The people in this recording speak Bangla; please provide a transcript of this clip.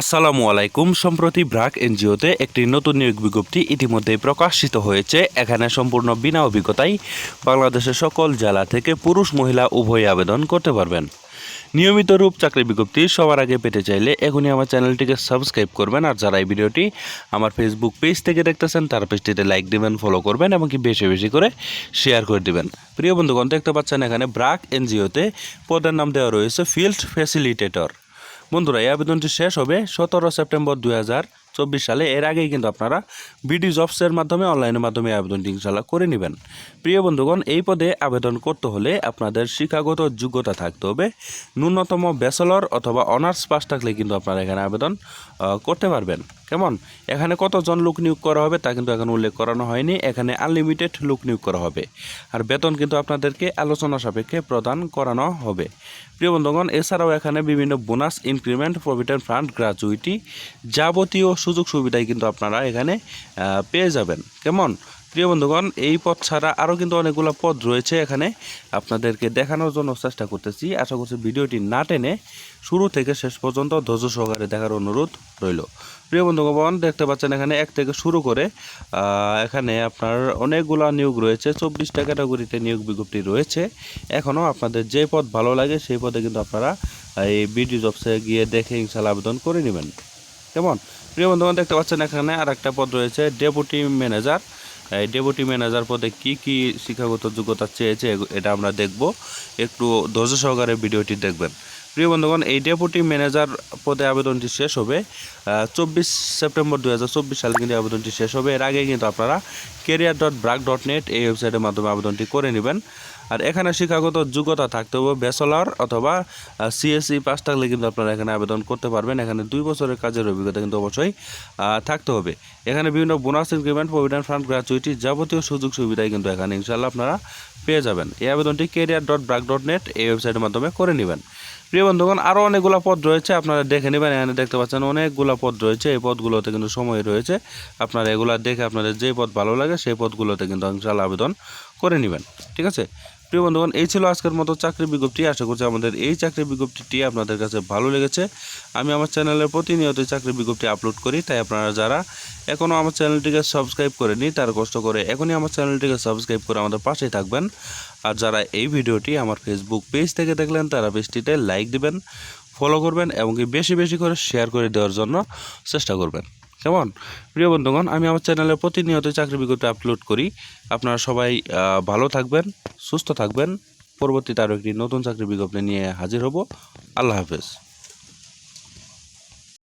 আসসালামু আলাইকুম। সম্প্রতি ব্রাক এনজিওতে একটি নতুন নিয়োগ বিজ্ঞপ্তি ইতিমধ্যে প্রকাশিত হয়েছে। এখানে সম্পূর্ণ বিনা অভিজ্ঞতায় বাংলাদেশের সকল জেলা থেকে পুরুষ, মহিলা উভয় আবেদন করতে পারবেন। নিয়মিত রূপ চাকরি বিজ্ঞপ্তি সবার আগে পেতে চাইলে এখনই আমার চ্যানেলটিকে সাবস্ক্রাইব করবেন। আর যারা এই ভিডিওটি আমার ফেসবুক পেজ থেকে দেখতেছেন, তার পেজটিতে লাইক দিবেন, ফলো করবেন এবং কি বেশি বেশি করে শেয়ার করে দিবেন। প্রিয় বন্ধুগণ, দেখতে পাচ্ছেন এখানে ব্রাক এনজিওতে পদের নাম দেওয়া রয়েছে ফিল্ড ফ্যাসিলিটেটর। বন্ধুরা, এই আবেদনটি শেষ হবে সতেরো সেপ্টেম্বর দুই চব্বিশ সালে। এর আগেই কিন্তু আপনারা বিডি জবসের মাধ্যমে, অনলাইনের মাধ্যমে আবেদনটি ইনশাল্লাহ করে নেবেন। প্রিয় বন্ধুগণ, এই পদে আবেদন করতে হলে আপনাদের শিক্ষাগত যোগ্যতা থাকতে হবে। ন্যূনতম ব্যাচেলর অথবা অনার্স পাস থাকলে কিন্তু আপনারা এখানে আবেদন করতে পারবেন। কেমন? এখানে কতজন লোক নিয়োগ করা হবে তা কিন্তু এখন উল্লেখ করানো হয়নি। এখানে আনলিমিটেড লোক নিয়োগ করা হবে। আর বেতন কিন্তু আপনাদেরকে আলোচনা সাপেক্ষে প্রদান করানো হবে। প্রিয় বন্ধুগণ, এছাড়াও এখানে বিভিন্ন bonus increment provident fund gratuity যাবতীয় সুযোগ সুবিধাই কিন্তু আপনারা এখানে পেয়ে যাবেন। কেমন? প্রিয় বন্ধুগণ, এই পথ ছাড়া আরও কিন্তু অনেকগুলো পদ রয়েছে এখানে আপনাদেরকে দেখানোর জন্য চেষ্টা করতেছি। আশা করছি ভিডিওটি না টেনে শুরু থেকে শেষ পর্যন্ত ধৈর্য সহকারে দেখার অনুরোধ রইল। প্রিয় বন্ধুগণ, দেখতে পাচ্ছেন এখানে এক থেকে শুরু করে এখানে আপনার অনেকগুলো নিয়োগ রয়েছে। চব্বিশটা ক্যাটাগরিতে নিয়োগ বিজ্ঞপ্তি রয়েছে। এখনও আপনাদের যে পদ ভালো লাগে সেই পদে কিন্তু আপনারা এই বিডি জবসে গিয়ে দেখে ইনশাল্লাহ আবেদন করে নেবেন। কেমন? প্রিয় বন্ধুগণ, দেখতে পাচ্ছেন এখানে আর একটা পদ রয়েছে, ডেপুটি ম্যানেজার। ডেপুটি ম্যানেজার পদে কি কি শিক্ষাগত যোগ্যতা চেয়েছে এটা আমরা দেখব। একটু ধৈর্য সহকারে ভিডিওটি দেখবেন। প্রিয় বন্ধুগণ, এই ডেপুটি ম্যানেজার পদে আবেদনটি শেষ হবে। চব্বিশ সেপ্টেম্বর দু হাজার চব্বিশ সালে কিন্তু আবেদনটি শেষ হবে। এর আগে কিন্তু আপনারা career dot BRAC dot net এই ওয়েবসাইটের মাধ্যমে আবেদনটি করে নেবেন। আর এখানে শিক্ষাগত যোগ্যতা থাকতে হবে, ব্যাচেলর অথবা সিএসসি পাস থাকলে কিন্তু আপনারা এখানে আবেদন করতে পারবেন। এখানে দুই বছরের কাজের অভিজ্ঞতা কিন্তু অবশ্যই থাকতে হবে। এখানে বিভিন্ন bonus increment provident fund gratuity যাবতীয় সুযোগ সুবিধাই কিন্তু এখানে ইনশাল্লাহ আপনারা পেয়ে যাবেন। এই আবেদনটি career dot BRAC dot net এই ওয়েবসাইটের মাধ্যমে করে নেবেন। প্রিয় বন্ধুগণ আরও অনেকগুলো পদ রয়েছে, আপনারা দেখে নেবেন, এখানে দেখতে পাচ্ছেন অনেকগুলো পদ রয়েছে, এই পদগুলোতে কিন্তু সময় রয়েছে। আপনারা এগুলা দেখে আপনাদের যে পদ ভালো লাগে, সেই পদগুলোতে কিন্তু আবেদন করে নেবেন, ঠিক আছে? প্রিয় বন্ধুগণ, এই ছিল আজকের মতো চাকরি বিজ্ঞপ্তি। আশা করছি আমাদের এই চাকরি বিজ্ঞপ্তিটি আপনাদের কাছে ভালো লেগেছে। আমি আমার চ্যানেলে প্রতিনিয়ত চাকরি বিজ্ঞপ্তি আপলোড করি, তাই আপনারা যারা এখনও আমার চ্যানেলটিকে সাবস্ক্রাইব করেনি তারা কষ্ট করে এখনই আমার চ্যানেলটিকে সাবস্ক্রাইব করে আমাদের পাশেই থাকবেন। আর যারা এই ভিডিওটি আমার ফেসবুক পেজ থেকে দেখলেন, তারা পেজটিতে লাইক দিবেন ফলো করবেন এবং বেশি বেশি করে শেয়ার করে দেওয়ার জন্য চেষ্টা করবেন। কেমন? প্রিয় বন্ধুগণ, আমি আমার চ্যানেলে প্রতিনিয়ত চাকরি বিজ্ঞপ্তি আপলোড করি। আপনারা সবাই ভালো থাকবেন, সুস্থ থাকবেন। পরবর্তীতে আরও একটি নতুন চাকরি বিজ্ঞপ্তি নিয়ে হাজির হব। আল্লাহ হাফেজ।